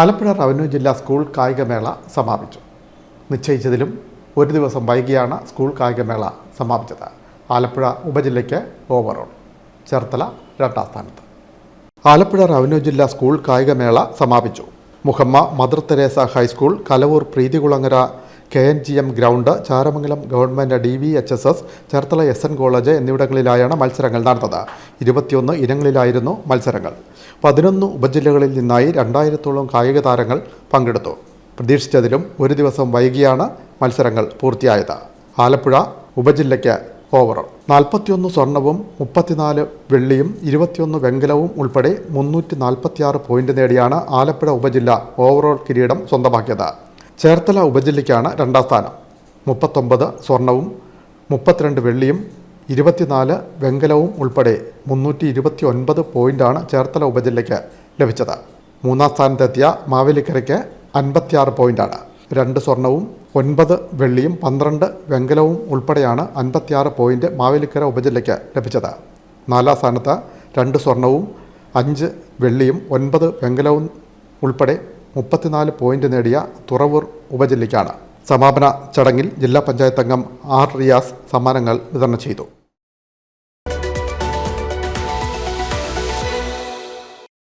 Alappuzha revenue ജില്ലാ school കായികമേള സമാപിച്ചു. നിശ്ചയിച്ചതിലും ഒരു ദിവസം വൈകിയാണ് സ്കൂൾ കായികമേള സമാപിച്ചത്. ആലപ്പുഴ ഉപജില്ലയ്ക്ക് ഓവറോൾ. ചേർത്തല രണ്ടാം സ്ഥാനത്ത്. ആലപ്പുഴ റവന്യൂ ജില്ലാ സ്കൂൾ കായികമേള സമാപിച്ചു. Muhamma mother Teresa high school Kalavoor Preethikulangara K N G M ground Charamangalam government D V H S S Cherthala S N college എന്നിവിടങ്ങളിലായാണ് മത്സരങ്ങൾ നടന്നത്. ഇരുപത്തിയൊന്ന് ഇനങ്ങളിലായിരുന്നു മത്സരങ്ങൾ. പതിനൊന്ന് ഉപജില്ലകളിൽ നിന്നായി രണ്ടായിരത്തോളം കായിക താരങ്ങൾ പങ്കെടുത്തു. പ്രതീക്ഷിച്ചതിലും ഒരു ദിവസം വൈകിയാണ് മത്സരങ്ങൾ പൂർത്തിയായത്. ആലപ്പുഴ ഉപജില്ലയ്ക്ക് ഓവറോൾ നാൽപ്പത്തിയൊന്ന് സ്വർണവും മുപ്പത്തിനാല് വെള്ളിയും ഇരുപത്തിയൊന്ന് വെങ്കലവും ഉൾപ്പെടെ മുന്നൂറ്റി നാൽപ്പത്തിയാറ് പോയിന്റ് നേടിയാണ് ആലപ്പുഴ ഉപജില്ല ഓവറോൾ കിരീടം സ്വന്തമാക്കിയത്. ചേർത്തല ഉപജില്ലയ്ക്കാണ് രണ്ടാം സ്ഥാനം. മുപ്പത്തൊമ്പത് സ്വർണവും മുപ്പത്തിരണ്ട് വെള്ളിയും ഇരുപത്തിനാല് വെങ്കലവും ഉൾപ്പെടെ മുന്നൂറ്റി ഇരുപത്തി ഒൻപത് പോയിന്റാണ് ചേർത്തല ഉപജില്ലയ്ക്ക് ലഭിച്ചത്. മൂന്നാം സ്ഥാനത്തെത്തിയ മാവേലിക്കരയ്ക്ക് അൻപത്തിയാറ് പോയിന്റാണ്. രണ്ട് സ്വർണവും ഒൻപത് വെള്ളിയും പന്ത്രണ്ട് വെങ്കലവും ഉൾപ്പെടെയാണ് അൻപത്തിയാറ് പോയിന്റ് മാവേലിക്കര ഉപജില്ലയ്ക്ക് ലഭിച്ചത്. നാലാം സ്ഥാനത്ത് രണ്ട് സ്വർണവും അഞ്ച് വെള്ളിയും ഒൻപത് വെങ്കലവും ഉൾപ്പെടെ മുപ്പത്തിനാല് പോയിന്റ് നേടിയ തുറവൂർ ഉപജില്ലയ്ക്കാണ്. സമാപന ചടങ്ങിൽ ജില്ലാ പഞ്ചായത്ത് അംഗം ആർ റിയാസ് സമ്മാനങ്ങൾ വിതരണം ചെയ്തു.